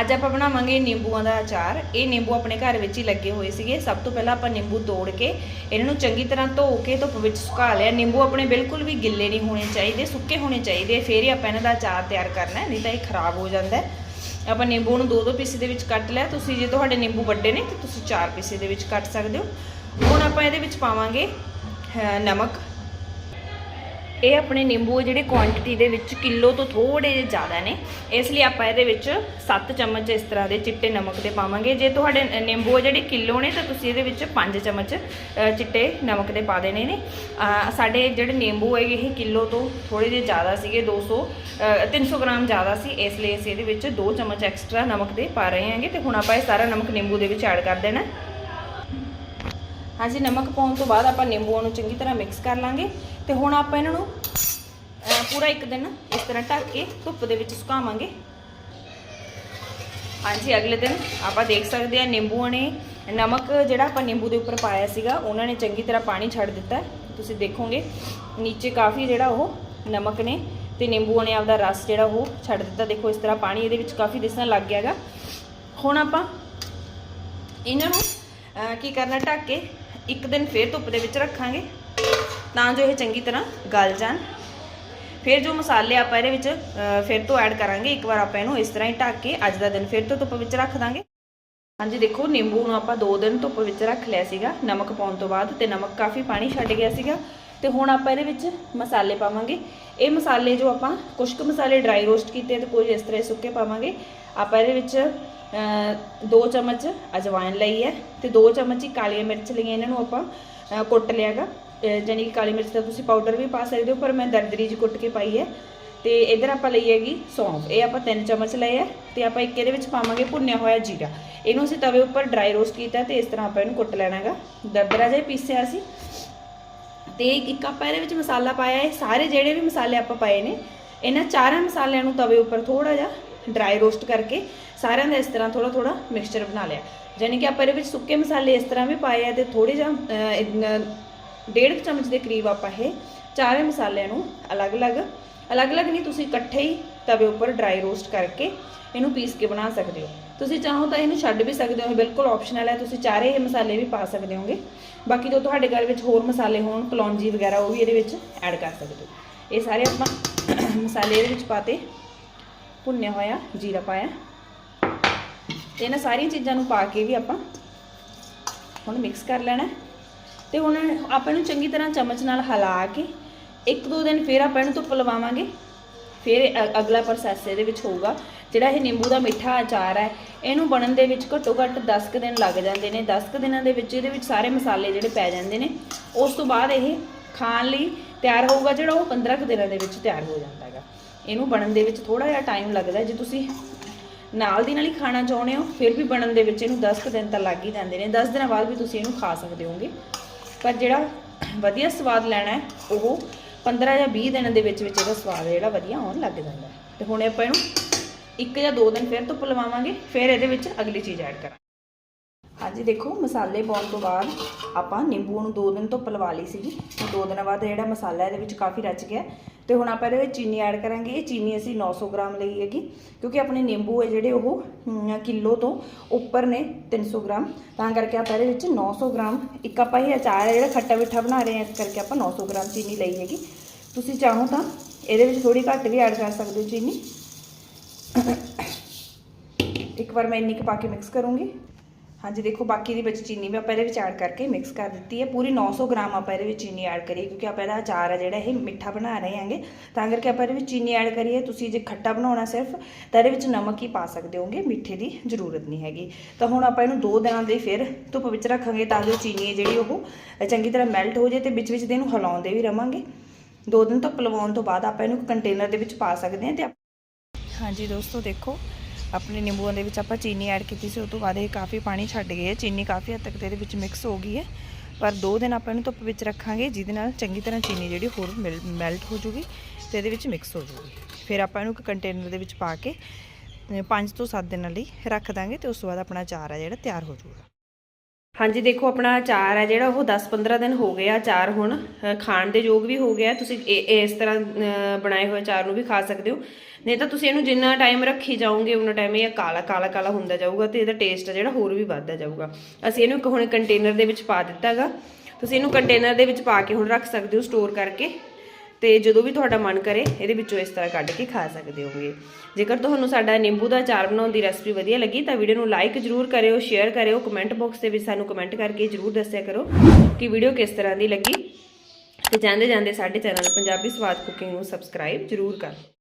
ਅੱਜ ਆਪਾਂ ਬਣਾਵਾਂਗੇ ਨਿੰਬੂਆਂ ਦਾ ਅਚਾਰ। ਇਹ ਨਿੰਬੂ ਆਪਣੇ ਘਰ ਵਿੱਚ ਹੀ ਲੱਗੇ ਹੋਏ ਸੀਗੇ। ਸਭ ਤੋਂ ਪਹਿਲਾਂ ਆਪਾਂ ਨਿੰਬੂ ਤੋੜ ਕੇ ਇਹਨਾਂ ਨੂੰ ਚੰਗੀ ਤਰ੍ਹਾਂ ਧੋ ਕੇ ਧੁੱਪ ਵਿੱਚ ਸੁਕਾ ਲਿਆ। ਨਿੰਬੂ ਆਪਣੇ ਬਿਲਕੁਲ ਵੀ ਗਿੱਲੇ ਨਹੀਂ ਹੋਣੇ ਚਾਹੀਦੇ, ਸੁੱਕੇ ਹੋਣੇ ਚਾਹੀਦੇ। ਫਿਰ ਹੀ ਆਪਾਂ ਇਹਨਾਂ ਦਾ ਅਚਾਰ ਤਿਆਰ ਕਰਨਾ ਨਹੀਂ ਤਾਂ ਇਹ ਖਰਾਬ ਹੋ ਜਾਂਦਾ ਆਪਾਂ ਨਿੰਬੂ ਨੂੰ ਦੋ ਦੋ ਪੀਸੇ ਦੇ ਵਿੱਚ ਕੱਟ ਲਿਆ। ਤੁਸੀਂ ਜੇ ਤੁਹਾਡੇ ਨਿੰਬੂ ਵੱਡੇ ਨੇ, ਤਾਂ ਤੁਸੀਂ ਚਾਰ ਪੀਸੇ ਦੇ ਵਿੱਚ ਕੱਟ ਸਕਦੇ ਹੋ। ਹੁਣ ਆਪਾਂ ਇਹਦੇ ਵਿੱਚ ਪਾਵਾਂਗੇ ਨਮਕ। ਇਹ ਆਪਣੇ ਨਿੰਬੂ ਜਿਹੜੇ ਕੁਆਂਟੀਟੀ ਦੇ ਵਿੱਚ ਕਿਲੋ ਤੋਂ ਥੋੜੇ ਜਿਹੇ ਜ਼ਿਆਦਾ ਨੇ। ਇਸ ਲਈ ਆਪਾਂ ਇਹਦੇ ਵਿੱਚ 7 ਚਮਚ ਇਸ ਤਰ੍ਹਾਂ ਦੇ ਚਿੱਟੇ ਨਮਕ ਦੇ ਪਾਵਾਂਗੇ। ਜੇ ਤੁਹਾਡੇ ਨ- ਨਿੰਬੂ ਜਿਹੜੇ ਕਿਲੋ ਨੇ ਤਾਂ ਤੁਸੀਂ ਇਹਦੇ ਵਿੱਚ 5 ਚਮਚ ਚਿੱਟੇ ਨਮਕ ਦੇ ਪਾ ਦੇਣੇ ਨੇ। ਸਾਡੇ ਜਿਹੜੇ ਨਿੰਬੂ ਹੈਗੇ ਇਹ ਕਿਲੋ ਤੋਂ ਥੋੜੇ ਜਿਹੇ ਜ਼ਿਆਦਾ ਸੀਗੇ 200 ਅ, 300 ਗ੍ਰਾਮ ਜ਼ਿਆਦਾ ਸੀ। ਇਸ ਲਈ ਅਸੀਂ ਇਹਦੇ ਵਿੱਚ 2 ਚਮਚ ਐਕਸਟਰਾ ਨਮਕ ਦੇ ਪਾ ਰਹੇ ਹਾਂਗੇ। ਤੇ ਹੁਣ ਆਪਾਂ ਇਹ ਸਾਰਾ ਨਮਕ ਨਿੰਬੂ ਦੇ ਵਿੱਚ ਐਡ ਕਰ ਦੇਣਾ। ਹਾਂਜੀ, ਨਮਕ ਪਾਉਣ ਤੋਂ ਬਾਅਦ ਆਪਾਂ ਨਿੰਬੂਆਂ ਨੂੰ ਚੰਗੀ ਤਰ੍ਹਾਂ ਮਿਕਸ ਕਰ ਲਾਂਗੇ। ਤੇ ਹੁਣ ਆਪਾਂ ਇਹਨਾਂ ਨੂੰ ਪੂਰਾ ਇੱਕ ਦਿਨ ਇਸ ਤਰ੍ਹਾਂ ਢੱਕ ਕੇ ਧੁੱਪ ਦੇ ਵਿੱਚ ਸੁਕਾਵਾਂਗੇ। ਹਾਂਜੀ, ਅਗਲੇ ਦਿਨ ਆਪਾਂ ਦੇਖ ਸਕਦੇ ਹਾਂ ਨਿੰਬੂਆਂ ਨੇ ਨਮਕ ਜਿਹੜਾ ਆਪਾਂ ਨਿੰਬੂ ਦੇ ਉੱਪਰ ਪਾਇਆ ਸੀਗਾ, ਉਹਨਾਂ ਨੇ ਚੰਗੀ ਤਰ੍ਹਾਂ ਪਾਣੀ ਛੱਡ ਦਿੱਤਾ। ਤੁਸੀਂ ਦੇਖੋਗੇ, ਨੀਚੇ ਕਾਫੀ ਜਿਹੜਾ ਉਹ ਨਮਕ ਨੇ ਤੇ ਨਿੰਬੂਆਂ ਨੇ ਆਪਦਾ ਰਸ ਜਿਹੜਾ ਉਹ ਛੱਡ ਦਿੱਤਾ। ਦੇਖੋ, ਇਸ ਤਰ੍ਹਾਂ ਪਾਣੀ ਇਹਦੇ ਵਿੱਚ ਕਾਫੀ ਦਿਸਣ ਲੱਗ ਗਿਆਗਾ। ਹੁਣ ਆਪਾਂ ਇਹਨਾਂ ਨੂੰ ਕੀ ਕਰਨਾ, ਢੱਕ ਕੇ ਇੱਕ ਦਿਨ ਫੇਰ ਧੁੱਪ ਦੇ ਵਿੱਚ ਰੱਖਾਂਗੇ। ਤਾਂ ਜੋ ਇਹ ਚੰਗੀ ਤਰ੍ਹਾਂ ਗਲ ਜਾਣ। ਫਿਰ ਜੋ ਮਸਾਲੇ ਆਪਾਂ ਇਹਦੇ ਵਿੱਚ ਫਿਰ ਤੋਂ ਐਡ ਕਰਾਂਗੇ। ਇੱਕ ਵਾਰ ਆਪਾਂ ਇਹਨੂੰ ਇਸ ਤਰ੍ਹਾਂ ਹੀ ਢੱਕ ਕੇ ਅੱਜ ਦਾ ਦਿਨ ਫਿਰ ਤੋਂ ਧੁੱਪ ਵਿੱਚ ਰੱਖ ਦਾਂਗੇ। ਹਾਂਜੀ, ਦੇਖੋ, ਨਿੰਬੂ ਨੂੰ ਆਪਾਂ 2 ਦਿਨ ਧੁੱਪ ਵਿੱਚ ਰੱਖ ਲਿਆ ਸੀਗਾ। ਨਮਕ ਪਾਉਣ ਤੋਂ ਬਾਅਦ ਤੇ ਨਮਕ ਕਾਫੀ ਪਾਣੀ ਛੱਡ ਗਿਆ ਸੀਗਾ। ਤੇ ਹੁਣ ਆਪਾਂ ਇਹਦੇ ਵਿੱਚ ਮਸਾਲੇ ਪਾਵਾਂਗੇ। ਇਹ ਮਸਾਲੇ ਜੋ ਆਪਾਂ ਕੁਝ ਕੁ ਮਸਾਲੇ ਡਰਾਈ ਰੋਸਟ ਕੀਤੇ ਤੇ ਕੁਝ ਇਸ ਤਰ੍ਹਾਂ ਹੀ ਸੁੱਕੇ ਪਾਵਾਂਗੇ। ਆਪਾਂ ਇਹਦੇ ਵਿੱਚ 2 ਚਮਚ ਅਜਵਾਇਨ ਲਈ ਹੈ ਤੇ 2 ਚਮਚ ਹੀ ਕਾਲੀਆਂ ਮਿਰਚ ਲਈਆਂ ਇਹਨਾਂ ਨੂੰ ਆਪਾਂ ਅ, ਕੁੱਟ ਲਿਆਗਾ। ਜਾਨੀ ਕਿ ਕਾਲੀ ਮਿਰਚ ਦਾ ਤੁਸੀਂ ਪਾਊਡਰ ਵੀ ਪਾ ਸਕਦੇ ਹੋ ਪਰ ਮੈਂ ਦਰਦਰੀ ਜਿਹੀ ਕੁੱਟ ਕੇ ਪਾਈ ਹੈ। ਤੇ ਇਧਰ ਆਪਾਂ ਲਈ ਹੈਗੀ ਸੌਂਫ। ਇਹ ਆਪਾਂ 3 ਚਮਚ ਲਏ ਹੈ ਤੇ ਆਪਾਂ ਇੱਕ ਇਹਦੇ ਵਿੱਚ ਪਾਵਾਂਗੇ ਭੁੰਨਿਆ ਹੋਇਆ ਜੀਰਾ। ਇਹਨੂੰ ਅਸੀਂ ਤਵੇ ਉੱਪਰ ਡਰਾਈ ਰੋਸਟ ਕੀਤਾ ਤੇ ਇਸ ਤਰ੍ਹਾਂ ਆਪਾਂ ਇਹਨੂੰ ਕੁੱਟ ਲੈਣਾ ਹੈਗਾ ਦਰਦਰਾ ਜਿਹਾ ਪੀਸਿਆ ਸੀ। ਤੇ ਇੱਕ ਆਪਾਂ ਇਹਦੇ ਵਿੱਚ ਮਸਾਲਾ ਪਾਇਆ ਹੈ। ਸਾਰੇ ਜਿਹੜੇ ਵੀ ਮਸਾਲੇ ਆਪਾਂ ਪਾਏ ਨੇ, ਇਹਨਾਂ ਚਾਰਾਂ ਮਸਾਲਿਆਂ ਨੂੰ ਤਵੇ ਉੱਪਰ ਥੋੜਾ ਜਿਹਾ ਡਰਾਈ ਰੋਸਟ ਕਰਕੇ ਸਾਰਿਆਂ ਦਾ ਇਸ ਤਰ੍ਹਾਂ ਥੋੜਾ ਥੋੜਾ ਮਿਕਸਚਰ ਬਣਾ ਲਿਆ। ਯਾਨੀ ਕਿ ਆਪਾਂ ਇਹਦੇ ਵਿੱਚ ਸੁੱਕੇ ਮਸਾਲੇ ਇਸ ਤਰ੍ਹਾਂ ਵੀ ਪਾਏ ਆ ਤੇ ਥੋੜੇ ਜਿਹਾ ਡੇਢ ਕੁ ਚਮਚ ਦੇ ਕਰੀਬ ਆਪਾਂ ਇਹ ਚਾਰੇ ਮਸਾਲਿਆਂ ਨੂੰ ਅਲੱਗ-ਅਲੱਗ ਅਲੱਗ-ਅਲੱਗ ਨਹੀਂ, ਤੁਸੀਂ ਇਕੱਠੇ ਹੀ ਤਵੇ ਉੱਪਰ ਡਰਾਈ ਰੋਸਟ ਕਰਕੇ ਇਹਨੂੰ ਪੀਸ ਕੇ ਬਣਾ ਸਕਦੇ ਹੋ। ਤੁਸੀਂ ਚਾਹੋ ਤਾਂ ਇਹਨੂੰ ਛੱਡ ਵੀ ਸਕਦੇ ਹੋ ਬਿਲਕੁਲ ਆਪਸ਼ਨਲ ਹੈ, ਤੁਸੀਂ ਚਾਰੇ ਇਹ ਮਸਾਲੇ ਵੀ ਪਾ ਸਕਦੇ ਹੋਗੇ। ਬਾਕੀ ਜੋ ਤੁਹਾਡੇ ਘਰ ਵਿੱਚ ਹੋਰ ਮਸਾਲੇ ਹੋਣ, ਕਲੌਂਜੀ ਵਗੈਰਾ, ਉਹ ਵੀ ਇਹਦੇ ਵਿੱਚ ਐਡ ਕਰ ਸਕਦੇ ਹੋ। ਇਹ ਸਾਰੇ ਆਪਾਂ ਮਸਾਲੇ ਇਹਦੇ ਵਿੱਚ ਪਾਤੇ ਭੁੰਨਿਆ ਹੋਇਆ ਜੀਰਾ ਪਾਇਆ। ਤੇ ਇਹਨਾਂ ਸਾਰੀਆਂ ਚੀਜ਼ਾਂ ਨੂੰ ਪਾ ਕੇ ਵੀ ਆਪਾਂ ਹੁਣ ਮਿਕਸ ਕਰ ਲੈਣਾ ਹੈ। ਤੇ ਹੁਣ ਆਪਾਂ ਇਹਨੂੰ ਚੰਗੀ ਤਰ੍ਹਾਂ ਚਮਚ ਨਾਲ ਹਿਲਾ ਕੇ ਇੱਕ ਦੋ ਦਿਨ ਫਿਰ ਆਪਾਂ ਇਹਨੂੰ ਧੁੱਪ ਲਵਾਵਾਂਗੇ। ਫਿਰ ਅ- ਅਗਲਾ ਪ੍ਰੋਸੈਸ ਇਹਦੇ ਵਿੱਚ ਹੋਊਗਾ। ਜਿਹੜਾ ਇਹ ਨਿੰਬੂ ਦਾ ਮਿੱਠਾ ਅਚਾਰ ਹੈ, ਇਹਨੂੰ ਬਣਨ ਦੇ ਵਿੱਚ ਘੱਟੋ ਘੱਟ 10 ਕੁ ਦਿਨ ਲੱਗ ਜਾਂਦੇ ਨੇ। 10 ਕੁ ਦਿਨਾਂ ਦੇ ਵਿੱਚ ਇਹਦੇ ਵਿੱਚ ਸਾਰੇ ਮਸਾਲੇ ਜਿਹੜੇ ਪੈ ਜਾਂਦੇ ਨੇ। ਉਸ ਤੋਂ ਬਾਅਦ ਇਹ ਖਾਣ ਲਈ ਤਿਆਰ ਹੋਊਗਾ ਜਿਹੜਾ ਉਹ 15 ਕੁ ਦਿਨਾਂ ਦੇ ਵਿੱਚ ਤਿਆਰ ਹੋ ਜਾਂਦਾ ਹੈਗਾ। ਇਹਨੂੰ ਬਣਨ ਦੇ ਵਿੱਚ ਥੋੜਾ ਜਿਹਾ ਟਾਈਮ ਲੱਗਦਾ ਜੇ ਤੁਸੀਂ ਨਾਲ ਦੀ ਨਾਲ ਹੀ ਖਾਣਾ ਚਾਹੁੰਦੇ ਹੋ, ਫਿਰ ਵੀ ਬਣਨ ਦੇ ਵਿੱਚ ਇਹਨੂੰ 10 ਕੁ ਦਿਨ ਤਾਂ ਲੱਗ ਹੀ ਜਾਂਦੇ ਨੇ। 10 ਦਿਨਾਂ ਬਾਅਦ ਵੀ ਤੁਸੀਂ ਇਹਨੂੰ ਖਾ ਸਕਦੇ ਹੋਗੇ। ਪਰ ਜਿਹੜਾ ਵਧੀਆ ਸਵਾਦ ਲੈਣਾ ਹੈ, ਉਹ 15 ਜਾਂ 20 ਦਿਨਾਂ ਦੇ ਵਿੱਚ ਵਿੱਚ ਇਹਦਾ ਸਵਾਦ ਜਿਹੜਾ ਵਧੀਆ ਆਉਣ ਲੱਗ ਜਾਂਦਾ ਹੈ। ਤੇ ਹੁਣ ਆਪਾਂ ਇਹਨੂੰ ਇੱਕ ਜਾਂ ਦੋ ਦਿਨ ਫਿਰ ਧੁੱਪ ਲਵਾਵਾਂਗੇ ਫਿਰ ਇਹਦੇ ਵਿੱਚ ਅਗਲੀ ਚੀਜ਼ ਐਡ ਕਰਾਂਗੇ। ਹਾਂਜੀ ਦੇਖੋ ਮਸਾਲੇ ਪਾਉਣ ਤੋਂ ਬਾਅਦ ਆਪਾਂ ਨਿੰਬੂ ਨੂੰ 2 ਦਿਨ ਤੋਂ ਪਲਵਾ ਲਈ ਸੀਗੀ। ਤੇ 2 ਦਿਨਾਂ ਬਾਅਦ ਜਿਹੜਾ ਮਸਾਲਾ ਇਹਦੇ ਵਿੱਚ ਕਾਫੀ ਰਚ ਗਿਆ। ਤੇ ਹੁਣ ਆਪਾਂ ਇਹਦੇ ਵਿੱਚ ਚੀਨੀ ਐਡ ਕਰਾਂਗੇ। ਇਹ ਚੀਨੀ ਅਸੀਂ 900 ਗ੍ਰਾਮ ਲਈ ਹੈਗੀ। ਕਿਉਂਕਿ ਆਪਣੇ ਨਿੰਬੂ ਹੈ ਜਿਹੜੇ ਉਹ ਹਮ, ਕਿਲੋ ਤੋਂ ਉੱਪਰ ਨੇ 300 ਗ੍ਰਾਮ। ਤਾਂ ਕਰਕੇ ਆਪਾਂ ਇਹਦੇ ਵਿੱਚ 900 ਗ੍ਰਾਮ ਇੱਕ ਆਪਾਂ ਇਹ ਅਚਾਰ ਹੈ ਜਿਹੜਾ ਖੱਟਾ ਮਿੱਠਾ ਬਣਾ ਰਹੇ ਹਾਂ ਇਸ ਕਰਕੇ ਆਪਾਂ 900 ਗ੍ਰਾਮ ਚੀਨੀ ਲਈ ਹੈਗੀ। ਤੁਸੀਂ ਚਾਹੋ ਤਾਂ ਇਹਦੇ ਵਿੱਚ ਥੋੜੀ ਘੱਟ ਵੀ ਐਡ ਕਰ ਸਕਦੇ ਹੋ ਚੀਨੀ। ਇੱਕ ਵਾਰ ਮੈਂ ਇੰਨੀ ਕੁ ਪਾ ਕੇ ਮਿਕਸ ਕਰੂੰਗੀ। ਹਾਂਜੀ, ਦੇਖੋ, ਬਾਕੀ ਦੀ ਵਿੱਚ ਚੀਨੀ ਵੀ ਆਪਾਂ ਇਹਦੇ ਵਿੱਚ ਐਡ ਕਰਕੇ ਮਿਕਸ ਕਰ ਦਿੱਤੀ ਹੈ। ਪੂਰੀ 900 ਗ੍ਰਾਮ ਆਪਾਂ ਇਹਦੇ ਵਿੱਚ ਚੀਨੀ ਐਡ ਕਰੀਏ, ਕਿਉਂਕਿ ਆਪਾਂ ਇਹਦਾ ਅਚਾਰ ਹੈ ਜਿਹੜਾ, ਇਹ ਮਿੱਠਾ ਬਣਾ ਰਹੇ ਹਾਂਗੇ। ਤਾਂ ਕਰਕੇ ਆਪਾਂ ਇਹਦੇ ਵਿੱਚ ਚੀਨੀ ਐਡ ਕਰੀਏ। ਤੁਸੀਂ ਜੇ ਖੱਟਾ ਬਣਾਉਣਾ ਸਿਰਫ, ਤਾਂ ਇਹਦੇ ਵਿੱਚ ਨਮਕ ਹੀ ਪਾ ਸਕਦੇ ਹੋਗੇ, ਮਿੱਠੇ ਦੀ ਜ਼ਰੂਰਤ ਨਹੀਂ ਹੈਗੀ। ਤਾਂ ਹੁਣ ਆਪਾਂ ਇਹਨੂੰ 2 ਦਿਨਾਂ ਲਈ ਫਿਰ ਧੁੱਪ ਵਿੱਚ ਰੱਖਾਂਗੇ, ਤਾਂ ਜੋ ਚੀਨੀ ਹੈ ਜਿਹੜੀ ਉਹ ਚੰਗੀ ਤਰ੍ਹਾਂ ਮੈਲਟ ਹੋ ਜਾਏ ਤੇ ਵਿੱਚ ਵਿੱਚ ਦੇ ਇਹਨੂੰ ਹਿਲਾਉਂਦੇ ਵੀ ਰਵਾਂਗੇ। 2 ਦਿਨ ਧੁੱਪ ਲਵਾਉਣ ਤੋਂ ਬਾਅਦ ਆਪਾਂ ਇਹਨੂੰ ਕੰਟੇਨਰ ਦੇ ਵਿੱਚ ਪਾ ਸਕਦੇ ਹਾਂ ਤੇ ਹਾਂਜੀ, ਦੋਸਤੋ, ਦੇਖੋ ਆਪਣੇ ਨਿੰਬੂਆਂ ਦੇ ਵਿੱਚ ਆਪਾਂ ਚੀਨੀ ਐਡ ਕੀਤੀ ਸੀ ਉਸ ਤੋਂ ਬਾਅਦ ਇਹ ਕਾਫੀ ਪਾਣੀ ਛੱਡ ਗਏ ਹੈ। ਚੀਨੀ ਕਾਫੀ ਹੱਦ ਤੱਕ ਤੇ ਇਹਦੇ ਵਿੱਚ ਮਿਕਸ ਹੋ ਗਈ ਹੈ। ਪਰ 2 ਦਿਨ ਆਪਾਂ ਇਹਨੂੰ ਧੁੱਪ ਵਿੱਚ ਰੱਖਾਂਗੇ, ਜਿਹਦੇ ਨਾਲ ਚੰਗੀ ਤਰ੍ਹਾਂ ਚੀਨੀ ਜਿਹੜੀ ਹੋਰ ਮੈਲਟ ਹੋ ਜੂਗੀ ਤੇ ਇਹਦੇ ਵਿੱਚ ਮਿਕਸ ਹੋ ਜੂਗੀ। ਫਿਰ ਆਪਾਂ ਇਹਨੂੰ ਇੱਕ ਕੰਟੇਨਰ ਦੇ ਵਿੱਚ ਪਾ ਕੇ 5 ਤੋਂ 7 ਦਿਨਾਂ ਲਈ ਰੱਖ ਦਾਂਗੇ ਤੇ ਉਸ ਤੋਂ ਬਾਅਦ ਆਪਣਾ ਚਾਰ ਆ ਜਿਹੜਾ ਤਿਆਰ ਹੋ ਜੂਗਾ। ਹਾਂਜੀ, ਦੇਖੋ, ਆਪਣਾ ਅਚਾਰ ਹੈ ਜਿਹੜਾ, ਉਹ 10-15 ਦਿਨ ਹੋ ਗਏ ਆ ਅਚਾਰ ਹੁਣ। ਖਾਣ ਦੇ ਯੋਗ ਵੀ ਹੋ ਗਿਆ ਤੁਸੀਂ ਇਹ- ਇਸ ਤਰ੍ਹਾਂ ਬਣਾਏ ਹੋਏ ਅਚਾਰ ਨੂੰ ਵੀ ਖਾ ਸਕਦੇ ਹੋ। ਨਹੀਂ ਤਾਂ ਤੁਸੀਂ ਇਹਨੂੰ ਜਿੰਨਾ ਟਾਈਮ ਰੱਖੀ ਜਾਓਗੇ ਉਹਨਾਂ ਟਾਈਮ ਇਹ ਕਾਲਾ ਕਾਲਾ ਕਾਲਾ ਹੁੰਦਾ ਜਾਊਗਾ ਤੇ ਇਹਦਾ ਟੇਸਟ ਜਿਹੜਾ ਹੋਰ ਵੀ ਵੱਧਦਾ ਜਾਊਗਾ। ਅਸੀਂ ਇਹਨੂੰ ਇੱਕ ਹੁਣ ਕੰਟੇਨਰ ਦੇ ਵਿੱਚ ਪਾ ਦਿੱਤਾਗਾ ਤੁਸੀਂ ਇਹਨੂੰ ਕੰਟੇਨਰ ਦੇ ਵਿੱਚ ਪਾ ਕੇ ਹੁਣ ਰੱਖ ਸਕਦੇ ਹੋ ਸਟੋਰ ਕਰਕੇ। ਤੇ ਜਦੋਂ ਵੀ ਤੁਹਾਡਾ ਮਨ ਕਰੇ, ਇਹਦੇ ਵਿੱਚੋਂ ਇਸ ਤਰ੍ਹਾਂ ਕੱਢ ਕੇ ਖਾ ਸਕਦੇ ਹੋਗੇ ਜੇਕਰ ਤੁਹਾਨੂੰ ਸਾਡਾ ਨਿੰਬੂ ਦਾ ਅਚਾਰ ਬਣਾਉਣ ਦੀ ਰੈਸਪੀ ਵਧੀਆ ਲੱਗੀ, ਤਾਂ ਵੀਡੀਓ ਨੂੰ ਲਾਈਕ ਜ਼ਰੂਰ ਕਰਿਓ ਸ਼ੇਅਰ ਕਰਿਓ ਕਮੈਂਟ ਬਾਕਸ ਦੇ ਵਿੱਚ ਸਾਨੂੰ ਕਮੈਂਟ ਕਰਕੇ ਜ਼ਰੂਰ ਦੱਸਿਆ ਕਰੋ ਕਿ ਵੀਡੀਓ ਕਿਸ ਤਰ੍ਹਾਂ ਦੀ ਲੱਗੀ। ਤੇ ਜਾਂਦੇ ਜਾਂਦੇ ਸਾਡੇ ਚੈਨਲ ਪੰਜਾਬੀ ਸਵਾਦ ਕੁਕਿੰਗ ਨੂੰ ਸਬਸਕ੍ਰਾਈਬ ਜ਼ਰੂਰ ਕਰੋ।